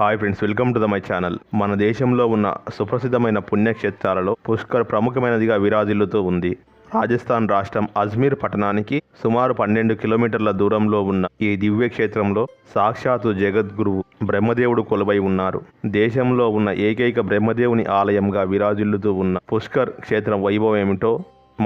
Hi friends welcome to the my channel మన దేశంలో ఉన్న సుప్రసిద్ధమైన పుణ్యక్షేత్రాలలో పుష్కర్ ప్రముఖమైనదిగా విరాజిల్లుతూ ఉంది. రాజస్థాన్ రాష్ట్రం అజ్మీర్ పట్టణానికి సుమారు పన్నెండు కిలోమీటర్ల దూరంలో ఉన్న ఈ దివ్య క్షేత్రంలో సాక్షాత్తు జగద్గురువు బ్రహ్మదేవుడు కొలువై ఉన్నారు. దేశంలో ఉన్న ఏకైక బ్రహ్మదేవుని ఆలయంగా విరాజిల్లుతూ ఉన్న పుష్కర్ క్షేత్రం వైభవం ఏమిటో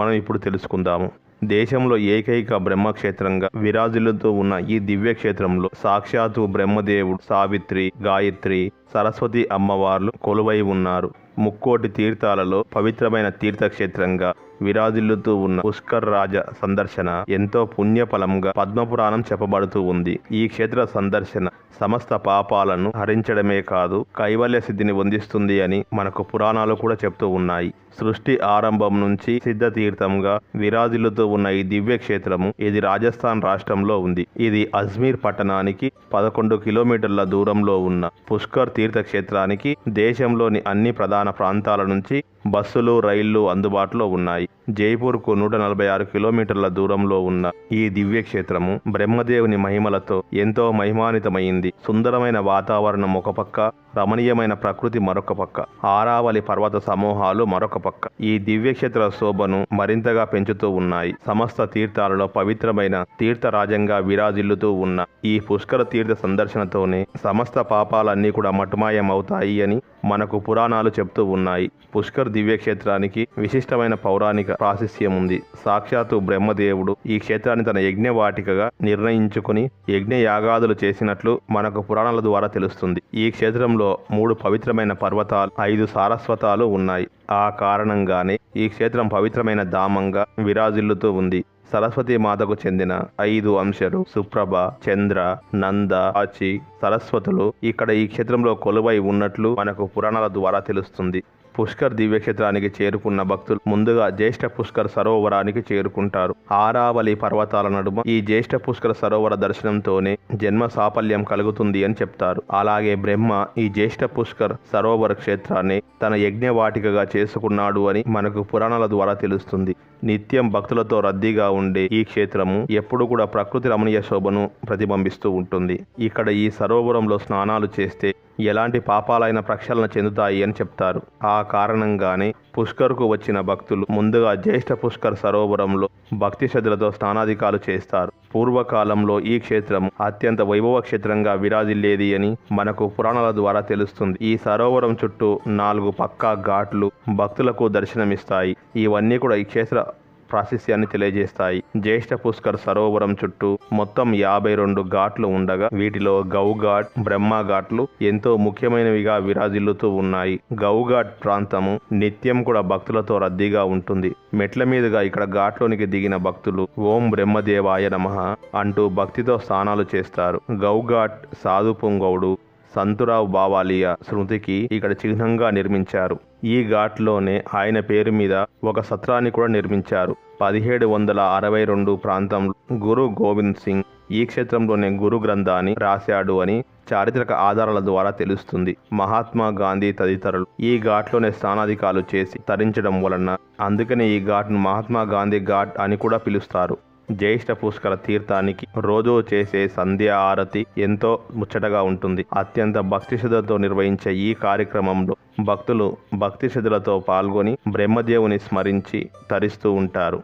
మనం ఇప్పుడు తెలుసుకుందాము. దేశంలో ఏకైక బ్రహ్మక్షేత్రంగా విరాజులతో ఉన్న ఈ దివ్య క్షేత్రంలో సాక్షాత్తు బ్రహ్మదేవుడు సావిత్రి గాయత్రి సరస్వతి అమ్మవార్లు కొలువై ఉన్నారు. ముక్కోటి తీర్థాలలో పవిత్రమైన తీర్థక్షేత్రంగా విరాజిల్లుతూ ఉన్న పుష్కర్ రాజ సందర్శన ఎంతో పుణ్యఫలంగా పద్మపురాణం చెప్పబడుతూ ఉంది. ఈ క్షేత్ర సందర్శన సమస్త పాపాలను హరించడమే కాదు కైవల్య సిద్ధిని వందిస్తుంది అని మనకు పురాణాలు కూడా చెప్తూ ఉన్నాయి. సృష్టి ఆరంభం నుంచి సిద్ధ తీర్థంగా విరాజిల్లుతూ ఉన్న ఈ దివ్య క్షేత్రము ఇది రాజస్థాన్ రాష్ట్రంలో ఉంది. ఇది అజ్మీర్ పట్టణానికి పదకొండు కిలోమీటర్ల దూరంలో ఉన్న పుష్కర్ తీర్థక్షేత్రానికి దేశంలోని అన్ని ప్రధాన ప్రాంతాల నుంచి బస్సులు రైళ్ళు అందుబాటులో ఉన్నాయి. జైపూర్కు నూట నలభై ఆరు కిలోమీటర్ల దూరంలో ఉన్న ఈ దివ్యక్షేత్రము బ్రహ్మదేవుని మహిమలతో ఎంతో మహిమానితమైంది సుందరమైన వాతావరణం ఒక పక్క రమణీయమైన ప్రకృతి మరొక పక్క. ఆరావళి పర్వత సమూహాలు మరొక పక్క. ఈ దివ్యక్షేత్ర శోభను మరింతగా పెంచుతూ ఉన్నాయి. సమస్త తీర్థాలలో పవిత్రమైన తీర్థరాజంగా విరాజిల్లుతూ ఉన్న ఈ పుష్కర తీర్థ సందర్శనతోనే సమస్త పాపాలన్నీ కూడా మటుమాయం అవుతాయి అని మనకు పురాణాలు చెప్తూ ఉన్నాయి. పుష్కర్ దివ్యక్షేత్రానికి విశిష్టమైన పౌరాణిక ప్రాశస్యం ఉంది. సాక్షాత్తు బ్రహ్మదేవుడు ఈ క్షేత్రాన్ని తన యజ్ఞవాటికగా నిర్ణయించుకుని యజ్ఞ యాగాదులు చేసినట్లు మనకు పురాణాల ద్వారా తెలుస్తుంది. ఈ క్షేత్రంలో మూడు పవిత్రమైన పర్వతాలు ఐదు సారస్వతాలు ఉన్నాయి. ఆ కారణంగానే ఈ క్షేత్రం పవిత్రమైన ధామంగా విరాజిల్లుతూ ఉంది. సరస్వతి మాతకు చెందిన ఐదు అంశాలు సుప్రభ చంద్ర నంద ఆచి సరస్వతులు ఇక్కడ ఈ క్షేత్రంలో కొలువై ఉన్నట్లు మనకు పురాణాల ద్వారా తెలుస్తుంది. పుష్కర్ దివ్యక్షేత్రానికి చేరుకున్న భక్తులు ముందుగా జ్యేష్ఠ పుష్కర్ సరోవరానికి చేరుకుంటారు. ఆరావళి పర్వతాల నడుమ ఈ జ్యేష్ఠ పుష్కర సరోవర దర్శనంతోనే జన్మ సాఫల్యం కలుగుతుంది అని చెప్తారు. అలాగే బ్రహ్మ ఈ జ్యేష్ఠ పుష్కర్ సరోవర క్షేత్రాన్ని తన యజ్ఞవాటికగా చేసుకున్నాడు అని మనకు పురాణాల ద్వారా తెలుస్తుంది. నిత్యం భక్తులతో రద్దీగా ఉండే ఈ క్షేత్రము ఎప్పుడు కూడా ప్రకృతి రమణీయ శోభను ప్రతిబింబిస్తూ ఉంటుంది. ఇక్కడ ఈ సరోవరంలో స్నానాలు చేస్తే ఎలాంటి పాపాలైన ప్రక్షాళన చెందుతాయి అని చెప్తారు. ఆ కారణంగానే పుష్కర్కు వచ్చిన భక్తులు ముందుగా జ్యేష్ఠ పుష్కర్ సరోవరంలో భక్తి శ్రద్ధలతో స్నానాధికాలు చేస్తారు. పూర్వకాలంలో ఈ క్షేత్రం అత్యంత వైభవ క్షేత్రంగా విరాజిల్లేది అని మనకు పురాణాల ద్వారా తెలుస్తుంది. ఈ సరోవరం చుట్టూ నాలుగు పక్కా ఘాట్లు భక్తులకు దర్శనమిస్తాయి. ఇవన్నీ కూడా ఈ క్షేత్ర ప్రాశస్యాన్ని తెలియజేస్తాయి. జ్యేష్ఠ పుష్కర్ సరోవరం చుట్టూ మొత్తం యాభై రెండు ఘాట్లు ఉండగా వీటిలో గౌఘాట్ బ్రహ్మ ఘాట్లు ఎంతో ముఖ్యమైనవిగా విరాజిల్లుతూ ఉన్నాయి. గౌఘాట్ ప్రాంతము నిత్యం కూడా భక్తులతో రద్దీగా ఉంటుంది. మెట్ల మీదుగా ఇక్కడ ఘాట్లోనికి దిగిన భక్తులు ఓం బ్రహ్మదేవాయ నమః అంటూ భక్తితో స్నానాలు చేస్తారు. గౌఘాట్ సాధు పొంగౌడు సంతురావు బావాలియా స్మృతికి ఇక్కడ చిహ్నంగా నిర్మించారు. ఈ ఘాట్లోనే ఆయన పేరు మీద ఒక సత్రాన్ని కూడా నిర్మించారు. పదిహేడు వందల అరవై రెండు ప్రాంతంలో గురు గోవింద్ సింగ్ ఈ క్షేత్రంలోనే గురు గ్రంథాన్ని రాశాడు అని చారిత్రక ఆధారాల ద్వారా తెలుస్తుంది. మహాత్మా గాంధీ తదితరులు ఈ ఘాట్లోనే స్నానాధికాలు చేసి తరించడం వలన అందుకనే ఈ ఘాట్ను మహాత్మా గాంధీ ఘాట్ అని కూడా పిలుస్తారు. జ్యేష్ఠ పుష్కర తీర్థానికి రోజూ చేసే సంధ్యా ఆరతి ఎంతో ముచ్చటగా ఉంటుంది. అత్యంత భక్తి శ్రద్ధతో నిర్వహించే ఈ కార్యక్రమంలో భక్తులు భక్తి శ్రద్ధలతో పాల్గొని బ్రహ్మదేవుని స్మరించి తరిస్తూ ఉంటారు.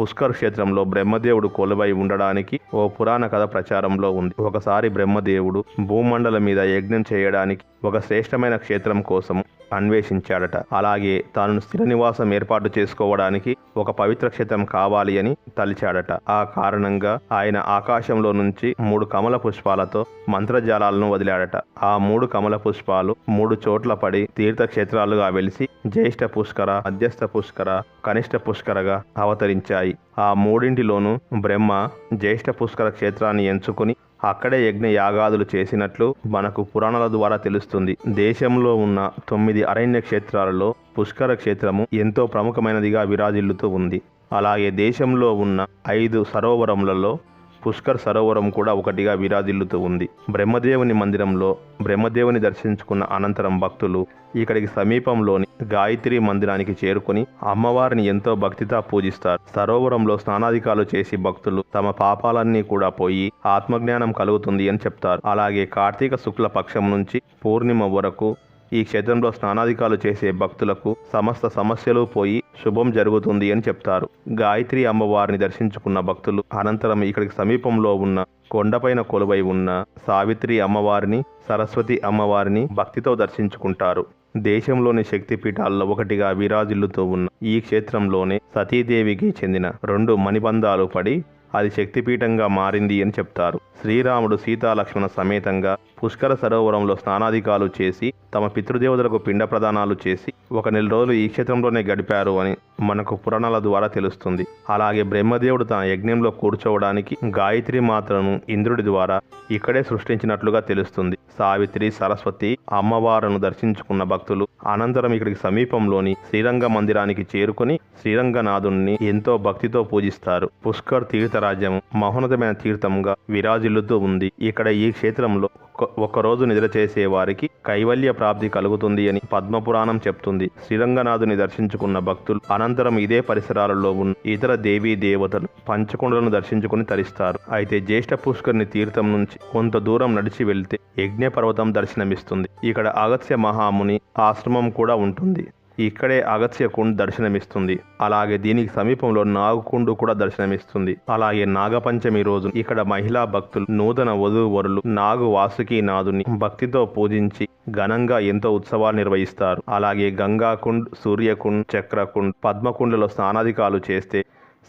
పుష్కర్ క్షేత్రంలో బ్రహ్మదేవుడు కొలువై ఉండడానికి ఓ పురాణ కథ ప్రచారంలో ఉంది. ఒకసారి బ్రహ్మదేవుడు భూమండలం మీద యజ్ఞం చేయడానికి ఒక శ్రేష్టమైన క్షేత్రం కోసం అన్వేషించాడట. అలాగే తాను స్థిర నివాసం ఏర్పాటు చేసుకోవడానికి ఒక పవిత్ర క్షేత్రం కావాలి అని తలిచాడట. ఆ కారణంగా ఆయన ఆకాశంలో నుంచి మూడు కమల పుష్పాలతో మంత్రజాలాలను వదిలాడట. ఆ మూడు కమల పుష్పాలు మూడు చోట్ల పడి తీర్థక్షేత్రాలుగా వెలిసి జ్యేష్ఠ పుష్కర మధ్యస్థ పుష్కర కనిష్ట పుష్కరగా అవతరించాయి. ఆ మూడింటిలోనూ బ్రహ్మ జ్యేష్ఠ పుష్కర క్షేత్రాన్ని ఎంచుకుని అక్కడే యజ్ఞ యాగాదులు చేసినట్లు మనకు పురాణాల ద్వారా తెలుస్తుంది. దేశంలో ఉన్న తొమ్మిది అరణ్య క్షేత్రాలలో పుష్కర క్షేత్రము ఎంతో ప్రముఖమైనదిగా విరాజిల్లుతూ ఉంది. అలాగే దేశంలో ఉన్న ఐదు సరోవరములలో పుష్కర్ సరోవరం కూడా ఒకటిగా విరాజిల్లుతూ ఉంది. బ్రహ్మదేవుని మందిరంలో బ్రహ్మదేవుని దర్శించుకున్న అనంతరం భక్తులు ఇక్కడికి సమీపంలోని గాయత్రి మందిరానికి చేరుకుని అమ్మవారిని ఎంతో భక్తితో పూజిస్తారు. సరోవరంలో స్నానాధికాలు చేసి భక్తులు తమ పాపాలన్నీ కూడా పోయి ఆత్మజ్ఞానం కలుగుతుంది అని చెప్తారు. అలాగే కార్తీక శుక్ల పక్షం నుంచి పూర్ణిమ వరకు ఈ క్షేత్రంలో స్నానాధికాలు చేసే భక్తులకు సమస్త సమస్యలు పోయి శుభం జరుగుతుంది అని చెప్తారు. గాయత్రి అమ్మవారిని దర్శించుకున్న భక్తులు అనంతరం ఇక్కడికి సమీపంలో ఉన్న కొండపైన కొలువై ఉన్న సావిత్రి అమ్మవారిని సరస్వతి అమ్మవారిని భక్తితో దర్శించుకుంటారు. దేశంలోని శక్తిపీఠాల్లో ఒకటిగా విరాజిల్లుతూ ఉన్న ఈ క్షేత్రంలోనే సతీదేవికి చెందిన రెండు మణిబంధాలు పడి అది శక్తిపీఠంగా మారింది అని చెప్తారు. శ్రీరాముడు సీతాలక్ష్మణ సమేతంగా పుష్కర సరోవరంలో స్నానాధికాలు చేసి తమ పితృదేవతలకు పిండ ప్రదానాలు చేసి ఒక నెల రోజులు ఈ క్షేత్రంలోనే గడిపారు అని మనకు పురాణాల ద్వారా తెలుస్తుంది. అలాగే బ్రహ్మదేవుడు తన యజ్ఞంలో కూర్చోవడానికి గాయత్రి మాత్రను ఇంద్రుడి ద్వారా ఇక్కడే సృష్టించినట్లుగా తెలుస్తుంది. సావిత్రి సరస్వతి అమ్మవారును దర్శించుకున్న భక్తులు అనంతరం ఇక్కడికి సమీపంలోని శ్రీరంగ మందిరానికి చేరుకుని శ్రీరంగనాథుణ్ణి ఎంతో భక్తితో పూజిస్తారు. పుష్కర్ తీర్థరాజ్యం మహోన్నతమైన తీర్థంగా విరాజిల్లుతూ ఉంది. ఇక్కడ ఈ క్షేత్రంలో ఒకరోజు నిద్ర చేసే వారికి కైవల్య ప్రాప్తి కలుగుతుంది అని పద్మపురాణం చెప్తుంది. శ్రీరంగనాథుని దర్శించుకున్న భక్తులు అనంతరం ఇదే పరిసరాలలో ఉన్న ఇతర దేవీ దేవతలు పంచకొండలను దర్శించుకుని తరిస్తారు. అయితే జ్యేష్ఠ పుష్కరిని తీర్థం నుంచి కొంత దూరం నడిచి వెళ్తే యజ్ఞ పర్వతం దర్శనమిస్తుంది. ఇక్కడ అగత్య మహాముని ఆశ్రమం కూడా ఉంటుంది. ఇక్కడే అగత్య కుండ్ దర్శనమిస్తుంది. అలాగే దీనికి సమీపంలో నాగకుండు కూడా దర్శనమిస్తుంది. అలాగే నాగపంచమి రోజు ఇక్కడ మహిళా భక్తులు నూతన వధువరులు నాగు వాసుకి నాథుని భక్తితో పూజించి ఘనంగా ఎంతో ఉత్సవాలు నిర్వహిస్తారు. అలాగే గంగాకుండ్ సూర్యకుండ్ చక్రకుండ్ పద్మకుండ్లలో స్నానాధికాలు చేస్తే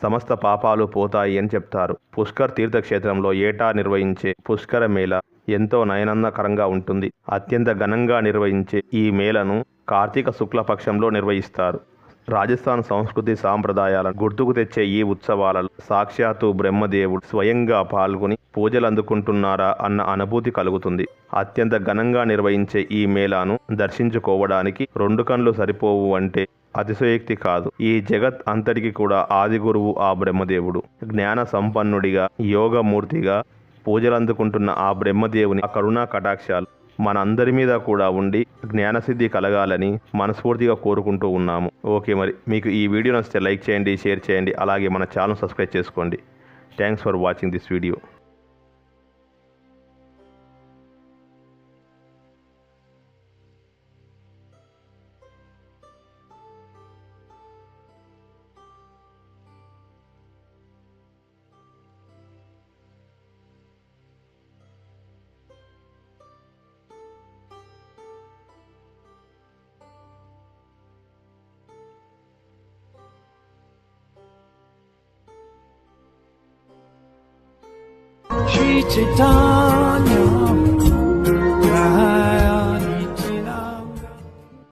సమస్త పాపాలు పోతాయి అని చెప్తారు. పుష్కర్ తీర్థక్షేత్రంలో ఏటా నిర్వహించే పుష్కర మేళ ఎంతో నయనందకరంగా ఉంటుంది. అత్యంత ఘనంగా నిర్వహించే ఈ మేళను కార్తీక శుక్లపక్షంలో నిర్వహిస్తారు. రాజస్థాన్ సంస్కృతి సాంప్రదాయాలను గుర్తుకు తెచ్చే ఈ ఉత్సవాలలో సాక్షాత్తు బ్రహ్మదేవుడు స్వయంగా పాల్గొని పూజలు అందుకుంటున్నారా అన్న అనుభూతి కలుగుతుంది. అత్యంత ఘనంగా నిర్వహించే ఈ మేళాను దర్శించుకోవడానికి రెండు కళ్ళు సరిపోవు అంటే అతిశయోక్తి కాదు. ఈ జగత్ అంతటికి కూడా ఆది గురువు ఆ బ్రహ్మదేవుడు. జ్ఞాన సంపన్నుడిగా యోగమూర్తిగా పూజలు అందుకుంటున్న ఆ బ్రహ్మదేవుని ఆ కరుణా కటాక్షాలు మనందరి మీద కూడా ఉండి జ్ఞానసిద్ధి కలగాలని మనస్ఫూర్తిగా కోరుకుంటూ ఉన్నాము. ఓకే మరి మీకు ఈ వీడియో నచ్చితే లైక్ చేయండి షేర్ చేయండి అలాగే మన ఛానల్ సబ్స్క్రైబ్ చేసుకోండి. Thanks for watching this video. treated on